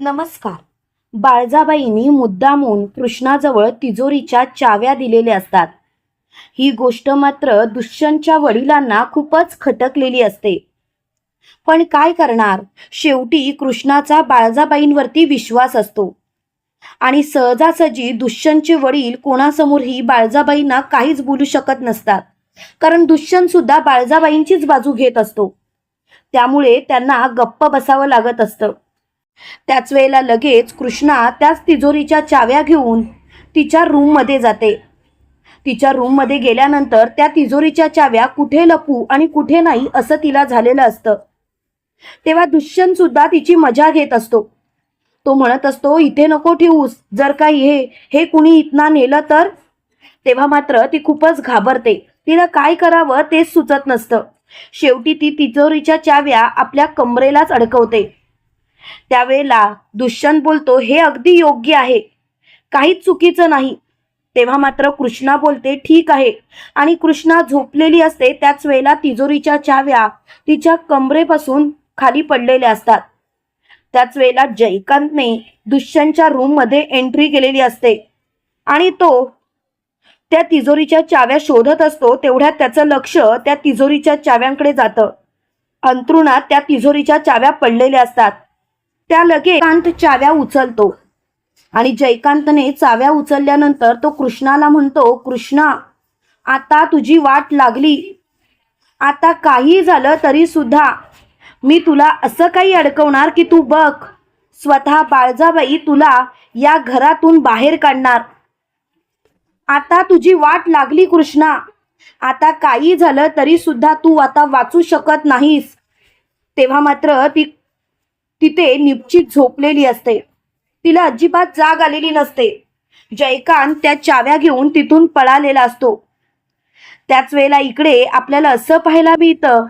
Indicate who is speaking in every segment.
Speaker 1: नमस्कार. बाळजाबाईंनी मुद्दामून कृष्णाजवळ तिजोरीच्या चाव्या दिलेल्या असतात. ही गोष्ट मात्र दुष्यंतच्या वडिलांना खूपच खटकलेली असते. पण काय करणार? शेवटी कृष्णाचा बाळजाबाईंवरती विश्वास असतो. आणि सहजासहजी दुष्यंतचे वडील कोणासमोरही बाळजाबाईंना काहीच बोलू शकत नसतात. कारण दुष्यंत सुद्धा बाळजाबाईंचीच बाजू घेत असतो. त्यामुळे त्यांना गप्प बसावं लागत असतं. त्याच वेळेला लगेच कृष्णा त्याच तिजोरीच्या चाव्या घेऊन तिच्या रूममध्ये जाते. तिच्या रूममध्ये गेल्यानंतर त्या तिजोरीच्या चाव्या कुठे लपू आणि कुठे नाही असं तिला झालेलं असतं. तेव्हा दुष्यंत सुद्धा तिची मजा घेत असतो. तो म्हणत असतो इथे नको ठेवूस जर काही हे हे कुणी इथना नेलं तर? तेव्हा मात्र ती खूपच घाबरते. तिला काय करावं तेच सुचत नसतं. शेवटी ती तिजोरीच्या चाव्या आपल्या कमरेलाच अडकवते. त्यावेळेला दुष्यंत बोलतो हे अगदी योग्य आहे. काहीच चुकीचं नाही. तेव्हा मात्र कृष्णा बोलते ठीक आहे. आणि कृष्णा झोपलेली असते त्याच वेळेला तिजोरीच्या चाव्या तिच्या कमरेपासून खाली पडलेल्या असतात. त्याच वेळेला जयकांतने दुष्यंतच्या रूममध्ये एंट्री केलेली असते. आणि तो त्या तिजोरीच्या चाव्या शोधत असतो तेवढ्यात त्याचं लक्ष त्या तिजोरीच्या चाव्यांकडे जातं. अंथरुणात त्या तिजोरीच्या चाव्या पडलेल्या असतात. त्या लगेच कांत चाव्या उचलतो. आणि जयकांतने चाव्या उचलल्यानंतर तो कृष्णाला म्हणतो कृष्णा आता तुझी वाट लागली. आता काही झालं तरी सुद्धा मी तुला असं काही अडकवणार की तू बघ. स्वतः बाळजाबाई तुला या घरातून बाहेर काढणार. आता तुझी वाट लागली कृष्णा. आता काही झालं तरी सुद्धा तू आता वाचू शकत नाहीस. तेव्हा मात्र ती तिथे निपचित झोपलेली असते. तिला अजिबात जाग आलेली नसते. जयकांत त्या चाव्या घेऊन तिथून पळालेला असतो. त्याच वेळेला इकडे आपल्याला असं पाहायला मिळतं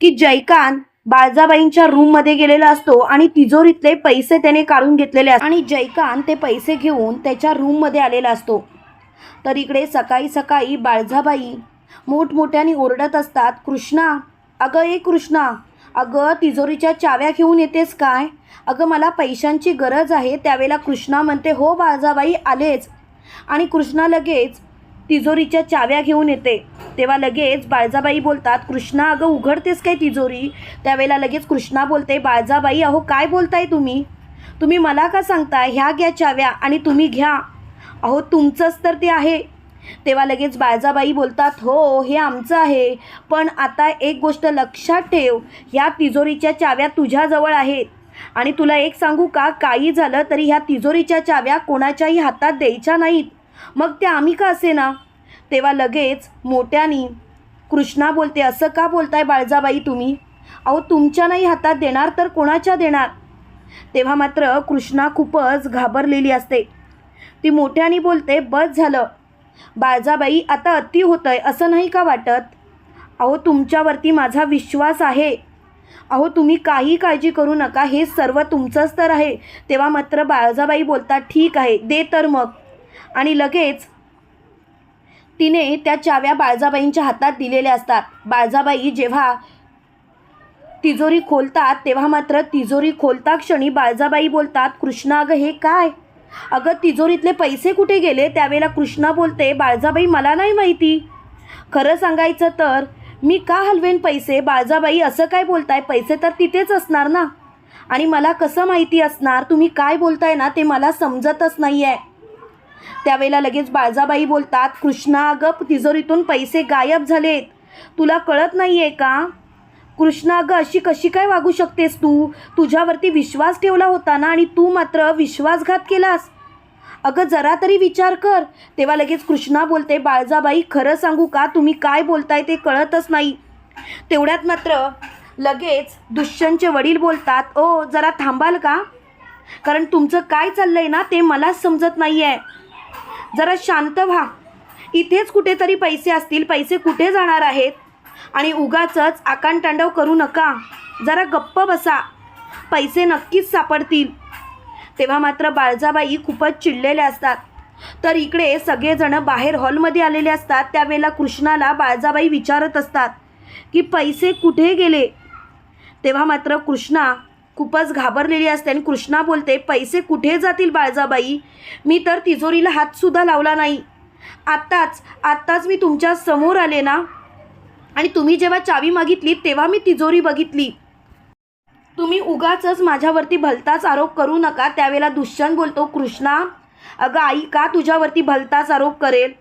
Speaker 1: की जयकांत बाळजाबाईंच्या रूममध्ये गेलेला असतो आणि तिजोरीतले पैसे त्याने काढून घेतलेले असतात. आणि जयकांत ते पैसे घेऊन त्याच्या रूममध्ये आलेला असतो. तर इकडे सकाळी सकाळी बाळजाबाई मोठमोठ्याने ओरडत असतात कृष्णा अगं ए कृष्णा अगं तिजोरीच्या चाव्या घेऊन येतेस काय? अगं मला पैशांची गरज आहे त्यावेळेला कृष्णा म्हणते हो बाळजाबाई आलेच. आणि कृष्णा लगेच तिजोरीच्या चाव्या घेऊन येते. तेव्हा लगेच बाळजाबाई बोलतात कृष्णा अगं उघडतेस काय तिजोरी? त्यावेळेला लगेच कृष्णा बोलते बाळजाबाई अहो काय बोलताय तुम्ही? तुम्ही मला का सांगताय? ह्या घ्या चाव्या आणि तुम्ही घ्या. अहो तुमचंच तर ते आहे. तेव्हा लगेच बाळजाबाई बोलतात हो हे आमचं आहे. पण आता एक गोष्ट लक्षात ठेव ह्या तिजोरीच्या चाव्या तुझ्याजवळ आहेत. आणि तुला एक सांगू का काही झालं तरी ह्या तिजोरीच्या चाव्या कोणाच्याही हातात द्यायच्या नाहीत. मग त्या आम्ही का असे ना तेव्हा लगेच मोठ्यानी कृष्णा बोलते असं का बोलताय बाळजाबाई तुम्ही? अहो तुमच्या नाही हातात देणार तर कोणाच्या देणार? तेव्हा मात्र कृष्णा खूपच घाबरलेली असते. ती मोठ्याने बोलते बस झालं. बाळजाबाई आता अति होतंय असं नाही का वाटत? अहो तुमच्यावरती माझा विश्वास आहे. अहो तुम्ही काही काळजी करू नका हे सर्व तुमचंच तर आहे. तेव्हा मात्र बाळजाबाई बोलतात ठीक आहे दे तर मग. आणि लगेच तिने त्या चाव्या बाळजाबाईंच्या हातात दिलेल्या असतात. बाळजाबाई जेव्हा तिजोरी खोलतात तेव्हा मात्र तिजोरी खोलता क्षणी बाळजाबाई बोलतात कृष्णा अगं हे काय? अगं तिजोरीतले पैसे कुठे गेले? त्यावेळेला कृष्णा बोलते बाळजाबाई मला नाही माहिती. खरं सांगायचं तर मी का हलवेन पैसे? बाळजाबाई असं काय बोलताय? पैसे तर तिथेच असणार ना? आणि मला कसं माहिती असणार? तुम्ही काय बोलताय ना ते मला समजतच नाही आहे त्यावेळेला लगेच बाळजाबाई बोलतात कृष्णा अगं तिजोरीतून पैसे गायब झालेत. तुला कळत नाही आहे का? कृष्णा अगं अशी कशी काय वागू शकतेस तू? तुझ्यावरती विश्वास ठेवला होता ना आणि तू मात्र विश्वासघात केलास? अगं जरा तरी विचार कर. तेव्हा लगेच कृष्णा बोलते बाळजाबाई खरं सांगू का? तुम्ही काय बोलताय ते कळतच नाही. तेवढ्यात मात्र लगेच दुष्यंतचे वडील बोलतात ओ जरा थांबाल का? कारण तुमचं काय चाललं आहे ना ते मलाच समजत नाही आहे जरा शांत व्हा. इथेच कुठेतरी पैसे असतील पैसे कुठे जाणार आहेत? आणि उगाचच आकांतांडव करू नका. जरा गप्प बसा. पैसे नक्कीच सापडतील. तेव्हा मात्र बाळजाबाई खूपच चिडलेल्या असतात. तर इकडे सगळेजण बाहेर हॉलमध्ये आलेले असतात. त्यावेळेला कृष्णाला बाळजाबाई विचारत असतात की पैसे कुठे गेले? तेव्हा मात्र कृष्णा खूपच घाबरलेली असते आणि कृष्णा बोलते पैसे कुठे जातील बाळजाबाई? मी तर तिजोरीला हातसुद्धा लावला नाही. आत्ताच आत्ताच मी तुमच्यासमोर आले ना? आणि तुम्ही जेव्हा चावी मागितली तेव्हा मी तिजोरी बघितली. तुम्ही उगाचच माझ्यावरती भलताच आरोप करू नका. त्यावेळेला दुष्यंत बोलतो कृष्णा अगं आई का तुझ्यावरती भलताच आरोप करेल?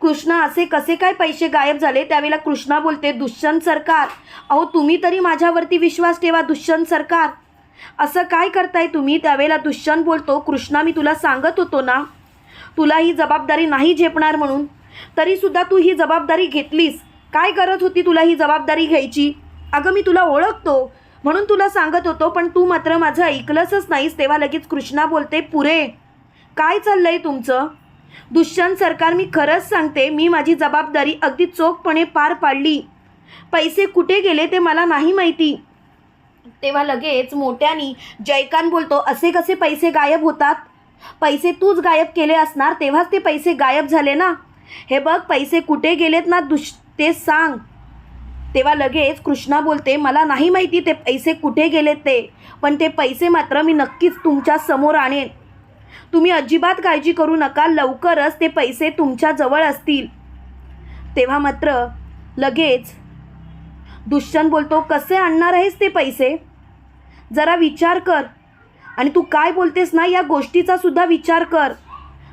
Speaker 1: कृष्णा असे कसे काय पैसे गायब झाले? त्यावेळेला कृष्णा बोलते दुष्यंत सरकार अहो तुम्ही तरी माझ्यावरती विश्वास ठेवा दुष्यंत सरकार. असं काय करताय तुम्ही? त्यावेळेला दुष्यंत बोलतो कृष्णा मी तुला सांगत होतो ना तुला ही जबाबदारी नाही झेपणार म्हणून. तरीसुद्धा तू ही जबाबदारी घेतलीस. काय करत होती तुला ही जबाबदारी घ्यायची? अगं मी तुला ओळखतो म्हणून तुला सांगत होतो पण तू मात्र माझं ऐकलंच नाहीस तेव्हा लगेच कृष्णा बोलते पुरे काय चाललंय तुमचं? दुष्यंत सरकार मी खरंच सांगते मी माझी जबाबदारी अगदी चोखपणे पार पाडली. पैसे कुठे गेले ते मला नाही माहिती. तेव्हा लगेच मोठ्यानी जयकान बोलतो असे कसे पैसे गायब होतात? पैसे तूच गायब केले असणार तेव्हाच ते पैसे गायब झाले ना? हे बघ पैसे कुठे गेलेत ना दुष ते सांग. तेव्हा लगेच कृष्णा बोलते मला नाही माहिती ते पैसे कुठे गेले ते पण ते पैसे मात्र मी नक्कीच तुमच्यासमोर आणेन. तुम्ही अजिबात काळजी करू नका लवकरच ते पैसे तुमच्याजवळ असतील. तेव्हा मात्र लगेच दुष्यंत बोलतो कसे आणणार आहेस ते पैसे? जरा विचार कर. आणि तू काय बोलतेस ना या गोष्टीचा सुद्धा विचार कर.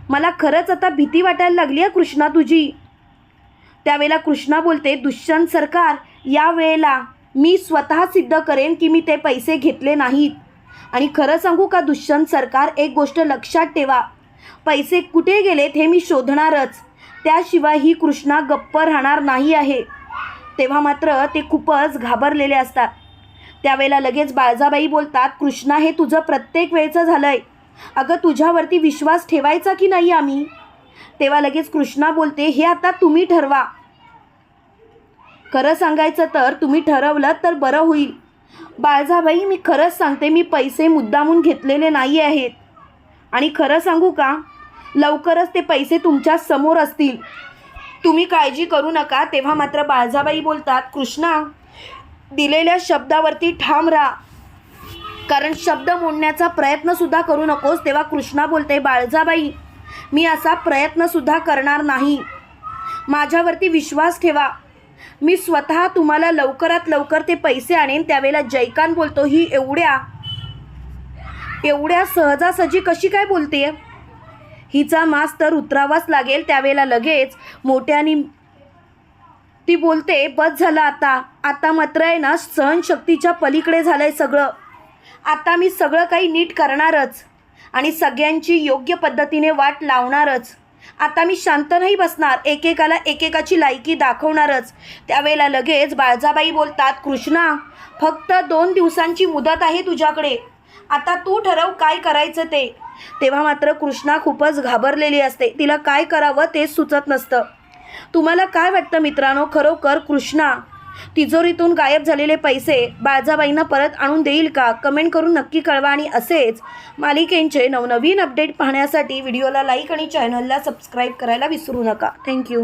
Speaker 1: मला खरंच आता भीती वाटायला लागली आहे कृष्णा तुझी. त्यावेळेला कृष्णा बोलते दुष्यंत सरकार या वेळेला मी स्वतः सिद्ध करेन की मी ते पैसे घेतले नाहीत. आणि खरं सांगू का दुष्यंत सरकार एक गोष्ट लक्षात ठेवा. पैसे कुठे गेलेत हे मी शोधणारच. त्याशिवाय ही कृष्णा गप्प राहणार नाही आहे. तेव्हा मात्र ते खूपच घाबरलेले असतात. त्यावेळेला लगेच बाळजाबाई बोलतात कृष्णा हे तुझं प्रत्येक वेळचं झालं आहे अगं तुझ्यावरती विश्वास ठेवायचा की नाही आम्ही? तेव्हा लगेच कृष्णा बोलते हे आता तुम्ही ठरवा. खरं सांगायचं तर तुम्ही ठरवलं तर बरं होईल. बाळजाबाई मी खरंच सांगते मी पैसे मुद्दामून घेतलेले नाही आहेत. आणि खरं सांगू का? लवकरच ते पैसे तुमच्यासमोर असतील. तुम्ही काळजी करू नका. तेव्हा मात्र बाळजाबाई बोलतात कृष्णा दिलेल्या शब्दावरती ठाम राहा. कारण शब्द मोडण्याचा प्रयत्नसुद्धा करू नकोस. तेव्हा कृष्णा बोलते बाळजाबाई मी असा प्रयत्नसुद्धा करणार नाही. माझ्यावरती विश्वास ठेवा. मी स्वतः तुम्हाला लवकरात लवकर ते पैसे आणेन त्यावेळेला जयकान बोलतो ही एवढ्या एवढ्या सहजासहजी कशी काय बोलते? हिचा मास तर उतरावाच लागेल त्यावेळेला लगेच मोठ्यानी ती बोलते बस झालं आता आता मात्र आहे ना सहनशक्तीच्या पलीकडे झालं आहे सगळं. आता मी सगळं काही नीट करणारच. आणि सगळ्यांची योग्य पद्धतीने वाट लावणारच. आता मी शांत नाही बसणार एकेकाला एकेकाची लायकी दाखवणारच. त्यावेळेला लगेच बाळजाबाई बोलतात कृष्णा फक्त दोन दिवसांची मुदत आहे तुझ्याकडे. आता तू ठरव काय करायचं ते. तेव्हा मात्र कृष्णा खूपच घाबरलेली असते. तिला काय करावं तेच सुचत नसतं. तुम्हाला काय वाटतं मित्रांनो? खरोखर कृष्णा तिजोरीतून गायब झालेले पैसे बाळजाबाईंना परत आणून देईल का? कमेंट करून नक्की कळवा आणि असेच मालिकेंचे नवनवीन अपडेट पाहण्यासाठी व्हिडिओला लाईक आणि चॅनलला सबस्क्राईब करायला विसरू नका. थँक्यू.